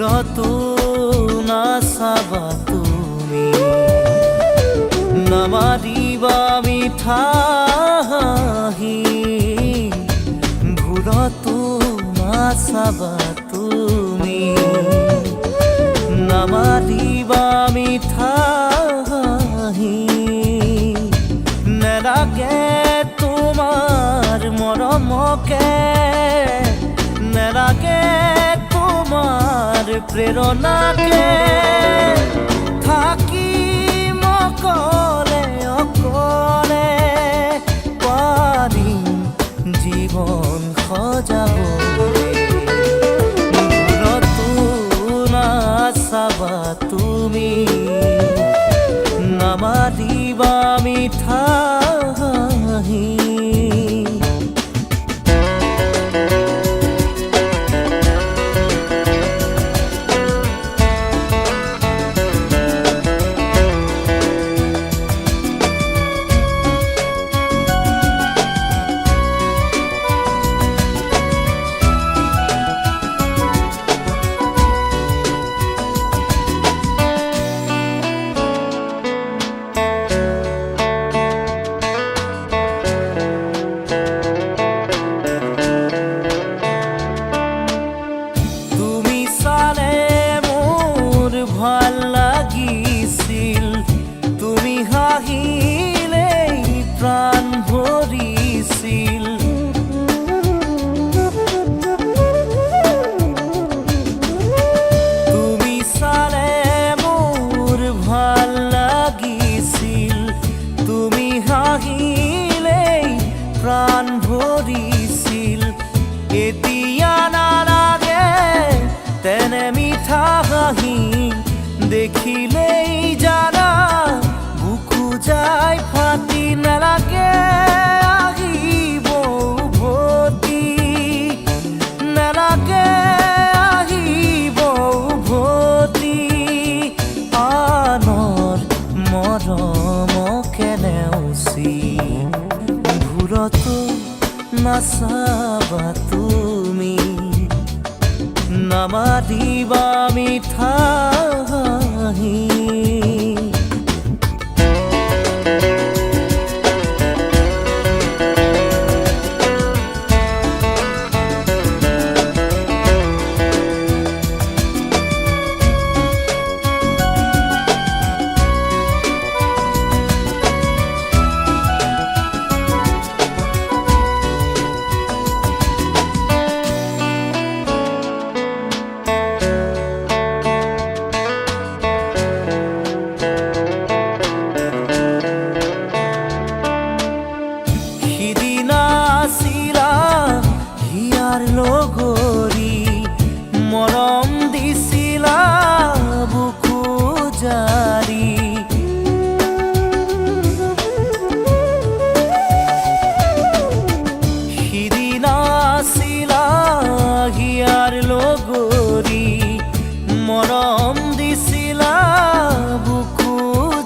রত না সাবা তুমি। নামারিবা মিঠাহি না সাবা তুমি। নামারিবা মিঠাহি নেরাগে তোমার মরমকে। নেরাগে প্ৰেৰণাকে থাকিম প্ৰাণ ভৰিছিল এতিয়া নালাগে তেনে মিঠা হাঁহি। দেখিলেই জানা, বুকু যাই ফাটি নালাগে আহিব উভতি নালাগে আহিব উভতি আনৰ মৰমকে নেওচি ভুলতো নাচাবা তুমি। নামাৰিবা মিঠা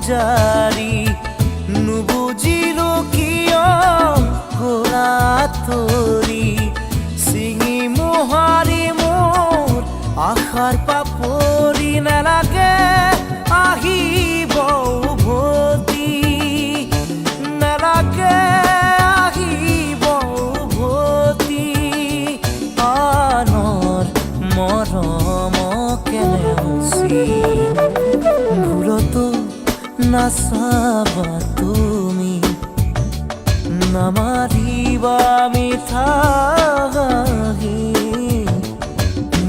জাৰি নুবুজিলো কিয় গোৰা তৰি চিঙি মোহাৰি মোৰ আশাৰ পাপৰি নালাগে আহিব উভতি নালাগে আহিব উভতি আনৰ মৰমকে নেওচি ভুলতো নাচাবা তুমি নামাৰিবা মিঠা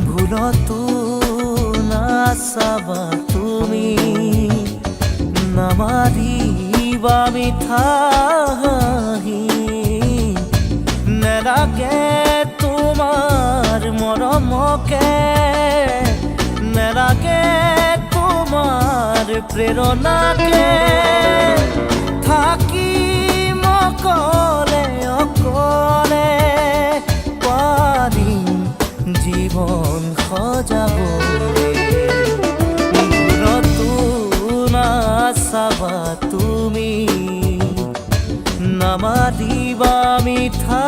ভুলতো নাচাবা তুমি নামাৰিবা মিঠা নেলাগে তোমাৰ মৰমকে নেলাগে তোমাৰ প্ৰেৰণাকে থাকিম অকলে জীৱন সজাবলৈ দূৰতো নাচাবা তুমি নামাৰিবা মিঠা